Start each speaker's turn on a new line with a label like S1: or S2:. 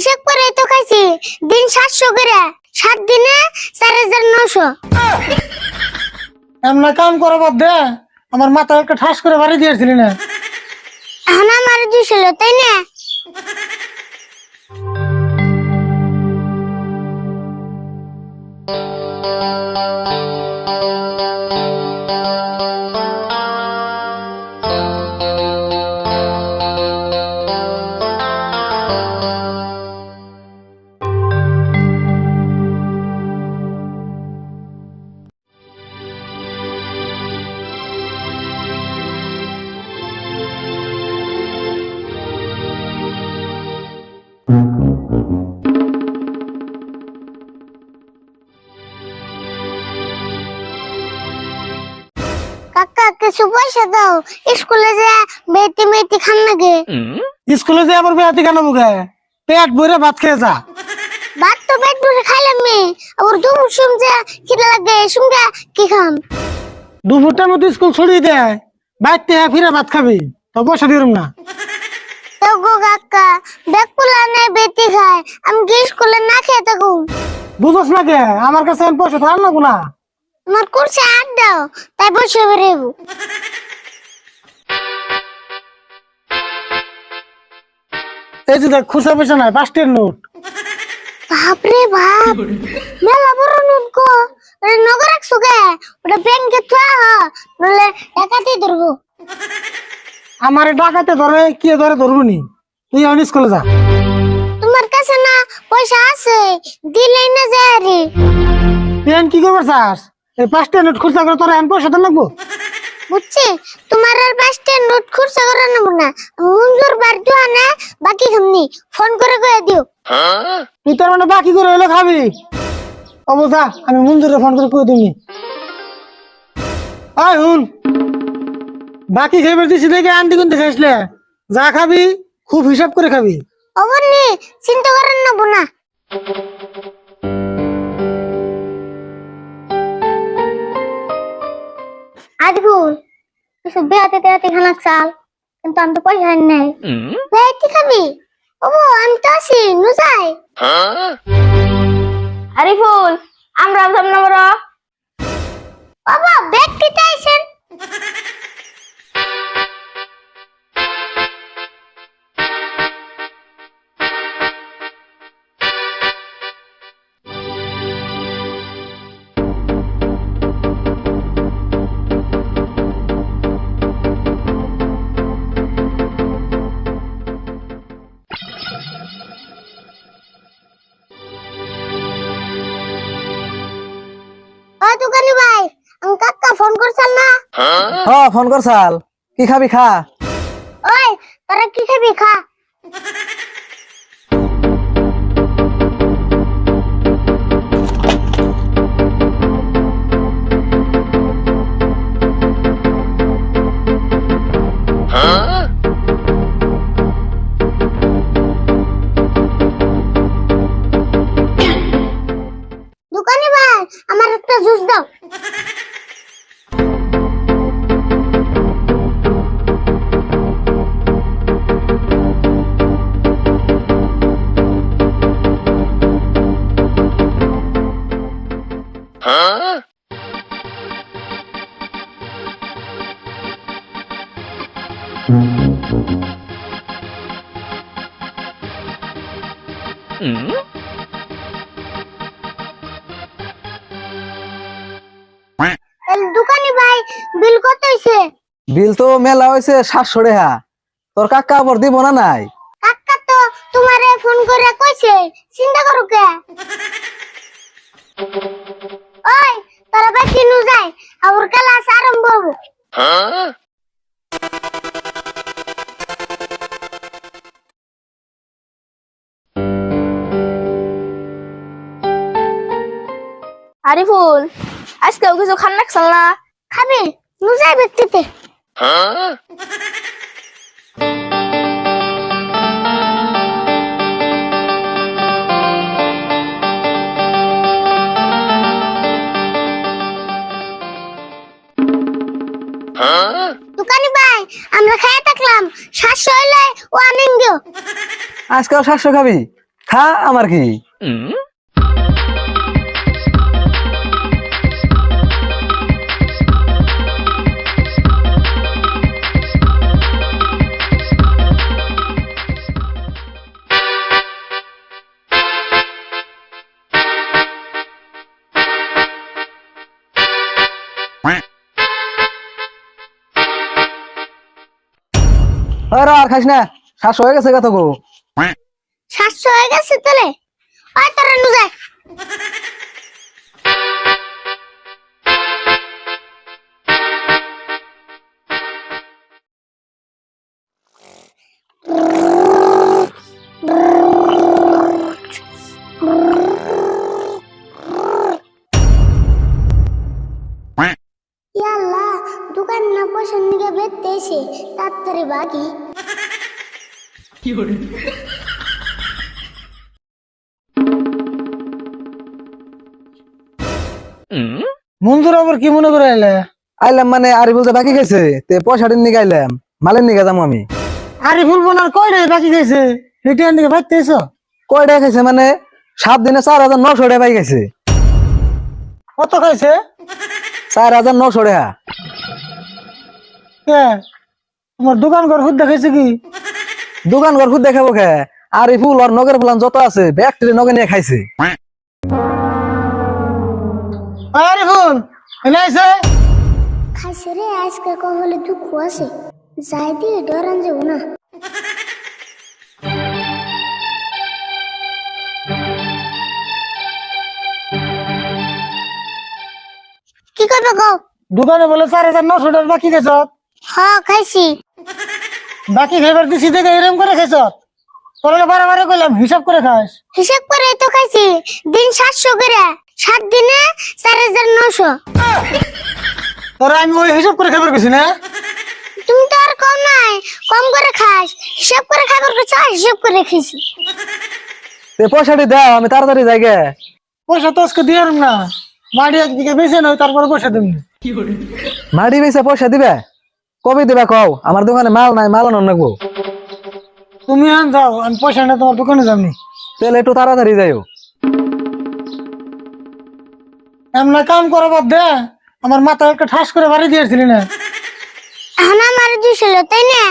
S1: হিসাব করে তো খাইছি। দিন সাতশো করে। সাত দিনে চার হাজার নশো
S2: এমনা কাম করো বাদ দে। আমার মাথায় একটা ঠাস করে বাড়ি দিয়েছিলি না।
S1: আমার দুশো তাই না? কিছু পয়সা দাও স্কুলে যে বেটি মেটি খান নাকি
S2: স্কুলে যে আবার বেড়াতে কেন মুখে? পেট ভরে ভাত খেয়ে যা।
S1: ভাত তো পেট ভরে খাইলাম মি। আবার দুম সুম যে খিদে লাগে সঙ্গে কি খাম?
S2: দুপুরটার মতো স্কুল ছড়িয়ে দেয় বাইতে ফিরে ভাত খাবি। তো পয়সা দিলাম না।
S1: তো গো কাকা পোলা নেই বেটি খায়। আমি কি স্কুলে না খেয়ে থাকুম?
S2: বুঝোস না কে? আমার কাছে পয়সা থাক না গুলা
S1: তোমার কুরসে হাত দাও তাই বসে বেরেবো
S2: এই যে দেখ খুচরা পয়সা নাই পাঁচটের নোট।
S1: বাপরে বাপ মেলা বড় নোট গো। ওটা নগর রাখছো গে ওটা ব্যাংকে থা নলে টাকাতেই ধরবো।
S2: আমার ডাকাতে ধরে কি ধরে ধরবো নি? তুই এখন স্কুলে যা।
S1: তোমার কাছে না পয়সা আছে দিলেই না যায় রে।
S2: কি করবে চাস? এই পাঁচটা নোট খুচরা করে তোর এখন পয়সা তো লাগবো।
S1: বুঝছি? তোমার আর পাঁচটা নোট খুরসা করে নেব না। মঞ্জুর বার দুয়া না বাকি খামনি। ফোন করে কয়ে দিও।
S2: তুই তার মানে বাকি করে হলে খাবি। অবস্থা আমি মঞ্জুরে ফোন করে কই তুমি আয় হুন। বাকি খাইবার দিছি দেখে আন্টি কিন্তু খাইছিলে যা খাবি খুব হিসাব করে খাবি।
S1: অবনি চিন্তা করেন না আজগুল এসব বেহাতে তেহাতে খানা চাল কিন্তু আমি তো পয়সা নেই। বেহাতে খাবি? ওবো আমি তো আছি নুজাই।
S3: আরিফুল আমরা ভাবলাম না বড়।
S1: বাবা ব্যাগ কিতে আইছেন
S4: হ ফোন করছাল। কি খাবি খা।
S1: ওই তোরা কি খাবি খা। দোকানি এই দোকানি ভাই বিল কত হইছে?
S4: বিল তো মেলা হয়েছে সাতশো রেহা তোর কাকা আবার দিব না নাই?
S1: কাকা তো তোমারে ফোন করে কইছে চিন্তা করো কে? ওই তোরা বাকি নু যাই আবার ক্লাস আরম্ভ হব।
S3: আরিফুল আজকেও কিছু খান রাখছাল না?
S1: খাবি নু যাই ব্যক্তিতে দোকানি ভাই আমরা খাইয়ে থাকলাম। হইলে ও
S4: আজকাল খাবি। খা আমার কি। আরে আর খাস না। শ্বাস হয়ে গেছে কত গো
S1: সাতশো হয়ে গেছে তাহলে। আর তারা নু যায় নিয়ে এসে তাড়াতাড়ি বাকি
S2: মঞ্জুর আবার কি মনে করে এলে
S4: আইলাম মানে আরি বলতে বাকি গেছে তে পয়সাটা নিয়ে আইলাম মালের নিয়ে যাব আমি
S2: আরে ফুল বোনার কয় রে বাকি গেছে রিটার্ন দিকে বাইতে এসো
S4: কয় টাকা খাইছে মানে সাত দিনে চার হাজার নশো টাকা পাই গেছে
S2: কত খাইছে
S4: চার হাজার নশো টাকা
S2: কে? তোমার দোকান ঘর খুদ দেখাইছে কি?
S4: দোকান ঘর খুদ দেখাবো খে আর এই ফুল আর নগের প্লান যত আছে ব্যাগটি নগে নিয়ে খাইছে।
S2: আরে ফুল এনে আইছে?
S1: খাইছে রে আজকে কহলে দুঃখ আছে। যাই দিয়ে ডরান যাব না। কি করবে গো?
S2: দোকানে বলে চার হাজার নশো টাকা বাকি গেছ।
S1: হ খাইছি।
S2: বাকি খাইবার দিছি দেখে এরম করে খাইছ? তোরা বারে কইলাম হিসাব করে খাস
S1: হিসাব করে তো খাইছি। দিন সাতশো করে। সাত দিনে চার হাজার নশো
S2: তোরা আমি ওই হিসাব করে খাবার গেছি না?
S1: তুমি তো আর কম নাই। কম করে খাস। হিসাব করে খাবার কিছু হিসাব করে খাইছি।
S4: তে পয়সাটি দাও আমি তাড়াতাড়ি যাই গে।
S2: পয়সা তো আজকে দিয়ে না। মাটি একদিকে বেছে নয় তারপরে পয়সা দেবেন
S4: মাটি বেচে পয়সা দিবে? কবে দেবা কও? আমার দোকানে মাল নাই মাল আনো নাকবো
S2: তুমি আন যাও আমি পয়সা না তোমার দোকানে যাবনি
S4: তাহলে একটু তাড়াতাড়ি যাইও।
S2: এমনা কাম করা বাদ দে আমার মাথা একটা ঠাস করে বাড়ি দিয়েছিলি না।
S1: আমার মারি দিছিল তাই না?